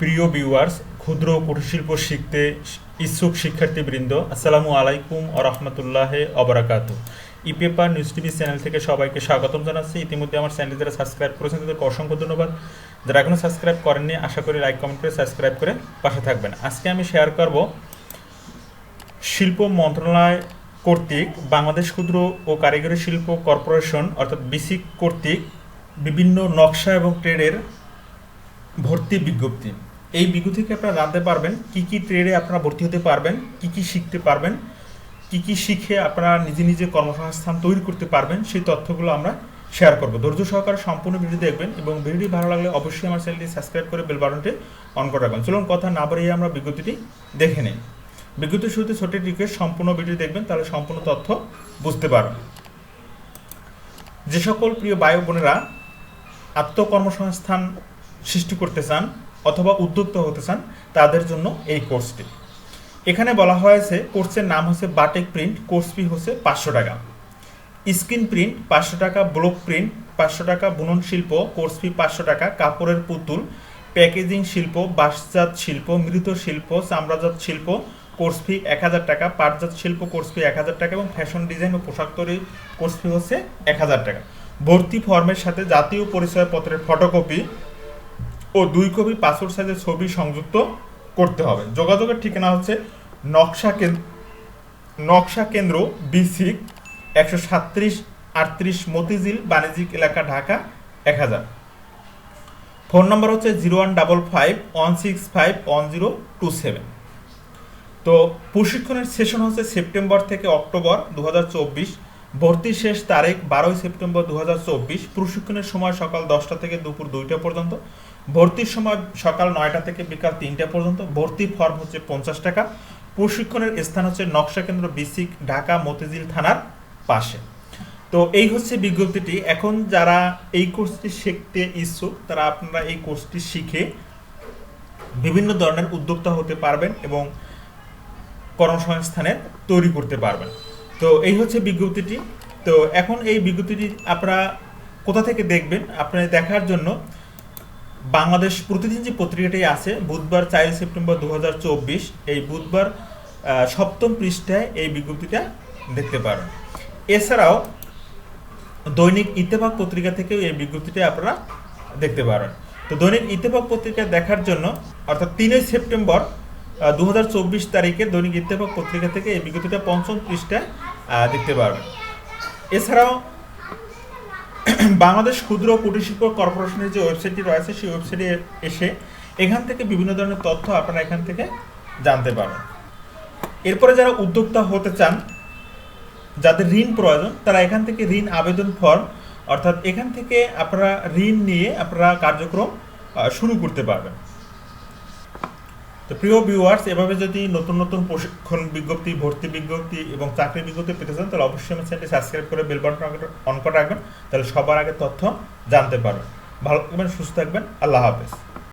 প্রিয় ভিউয়ার্স ক্ষুদ্র কুটিরশিল্প শিখতে ইচ্ছুক শিক্ষার্থীবৃন্দ, আসসালামু আলাইকুম ও রহমতুল্লাহ অবরাকাত e paper news TV channel থেকে সবাইকে স্বাগতম জানাচ্ছি। ইতিমধ্যে আমার চ্যানেল যারা সাবস্ক্রাইব করেছেন, তাদেরকে অসংখ্য ধন্যবাদ। যারা এখনও সাবস্ক্রাইব করেননি, আশা করি লাইক, কমেন্ট করে সাবস্ক্রাইব করে পাশে থাকবেন। আজকে আমি শেয়ার করব শিল্প মন্ত্রণালয় কর্তৃক বাংলাদেশ ক্ষুদ্র ও কারিগরি শিল্প কর্পোরেশন, অর্থাৎ বিসিক কর্তৃক বিভিন্ন নকশা এবং ট্রেডের ভর্তি বিজ্ঞপ্তি। এই বিজ্ঞপ্তি থেকে আপনারা জানতে পারবেন কি কি ট্রেডে আপনারা ভর্তি হতে পারবেন, কি কি শিখতে পারবেন, কি কি শিখে আপনারা নিজে নিজে কর্মসংস্থান তৈরি করতে পারবেন, সেই তথ্যগুলো আমরা শেয়ার করব। ধৈর্য সহকারে সম্পূর্ণ ভিডিও দেখবেন এবং ভিডিওটি ভালো লাগলে অবশ্যই আমার চ্যানেলটি সাবস্ক্রাইব করে বেল বাটনটি অন করে রাখবেন। চলুন কথা না বাড়িয়ে আমরা বিজ্ঞপ্তিটি দেখে নিই। বিজ্ঞপ্তির শুরুতে ছোট রিকোয়েস্ট সম্পূর্ণ ভিডিও দেখবেন, তাহলে সম্পূর্ণ তথ্য বুঝতে পারবেন। যে সকল প্রিয় বায়ু বোনেরা আত্মকর্মসংস্থান সৃষ্টি করতে চান অথবা উদ্যোক্তা হতে চান, তাদের জন্য এই কোর্সটি। এখানে বলা হয়েছে, কোর্সের নাম হচ্ছে বাটেক প্রিন্ট, কোর্স ফি হচ্ছে পাঁচশো টাকা। স্ক্রিন প্রিন্ট, পাঁচশো টাকা, ব্লক প্রিন্ট, পাঁচশো টাকা, বুনন শিল্প, কোর্স ফি পাঁচশো টাকা, কাপড়ের পুতুল, প্যাকেজিং শিল্প, বাঁশজাত শিল্প, মৃত শিল্প, চামড়াজাত শিল্প, কোর্স ফি এক হাজার টাকা, পাটজাত শিল্প, কোর্স ফি এক হাজার টাকা এবং ফ্যাশন ডিজাইন ও পোশাক তৈরি কোর্স ফি হচ্ছে এক হাজার টাকা। ভর্তি ফর্মের সাথে জাতীয় পরিচয়পত্রের ফটোকপি ও দুই কপি পাসপোর্ট সাইজের ছবি সংযুক্ত করতে হবে। যোগাযোগের ঠিকানা হচ্ছে নকশা কেন্দ্র নকশা কেন্দ্র বিসিক একশো সাতত্রিশ আটত্রিশ মতিঝিল, বাণিজ্যিক এলাকা, ঢাকা, এক হাজার। ফোন নম্বর হচ্ছে zero one double five one six five one zero two seven. তো প্রশিক্ষণের সেশন হচ্ছে সেপ্টেম্বর থেকে অক্টোবর দু হাজার চব্বিশ। ভর্তি শেষ তারিখ বারোই সেপ্টেম্বর দু হাজার চব্বিশ। প্রশিক্ষণের সময় সকাল দশটা থেকে দুপুর দুইটা পর্যন্ত। ভর্তির সময় সকাল নয়টা থেকে বিকাল তিনটা পর্যন্ত। ভর্তি ফর্ম হচ্ছে পঞ্চাশ টাকা। প্রশিক্ষণের স্থান হচ্ছে নকশা কেন্দ্র বিসিক ঢাকা মতিঝিল থানার পাশে। তো এই হচ্ছে বিজ্ঞপ্তিটি। এখন যারা এই কোর্সটি শিখতে ইচ্ছুক, তারা আপনারা এই কোর্সটি শিখে বিভিন্ন ধরনের উদ্যোক্তা হতে পারবেন এবং কর্মসংস্থানের তৈরি করতে পারবেন। তো এই হচ্ছে বিজ্ঞপ্তিটি। তো এখন এই বিজ্ঞপ্তিটি আপনারা কোথা থেকে দেখবেন? আপনারা দেখার জন্য বাংলাদেশ প্রতিদিন যে পত্রিকাটি আছে, বুধবার চার সেপ্টেম্বর দুহাজার চব্বিশ, এই বুধবার সপ্তম পৃষ্ঠায় এই বিজ্ঞপ্তিটা দেখতে পারেন। এছাড়াও দৈনিক ইত্তেফাক পত্রিকা থেকেও এই বিজ্ঞপ্তিটা আপনারা দেখতে পারেন। তো দৈনিক ইত্তেফাক পত্রিকা দেখার জন্য, অর্থাৎ তিনই সেপ্টেম্বর দু হাজার চব্বিশ তারিখে দৈনিক ইত্তেফাক পত্রিকা থেকে এই বিজ্ঞপ্তিটা পঞ্চম পৃষ্ঠায় দেখতে পারবেন। এছাড়াও, বাংলাদেশ ক্ষুদ্র কুটির শিল্প কর্পোরেশনের যে ওয়েবসাইটটি রয়েছে, সেই ওয়েবসাইটে এসে এখান থেকে বিভিন্ন ধরনের তথ্য আপনারা এখান থেকে জানতে পারবেন। এরপরে যারা উদ্যোক্তা হতে চান, যাদের ঋণ প্রয়োজন, তারা এখান থেকে ঋণ আবেদন ফর্ম অর্থাৎ এখান থেকে আপনারা ঋণ নিয়ে আপনারা কার্যক্রম শুরু করতে পারবেন। তো প্রিয় ভিউয়ার্স এভাবে যদি নতুন নতুন প্রশিক্ষণ বিজ্ঞপ্তি, ভর্তি বিজ্ঞপ্তি এবং চাকরি বিজ্ঞপ্তি পেতে চান, তাহলে অবশ্যই আমার চ্যানেলটি সাবস্ক্রাইব করে বেল বাটন অন করে রাখবেন, তাহলে সবার আগে তথ্য জানতে পারবেন। ভালো থাকবেন, সুস্থ থাকবেন, আল্লাহ হাফেজ।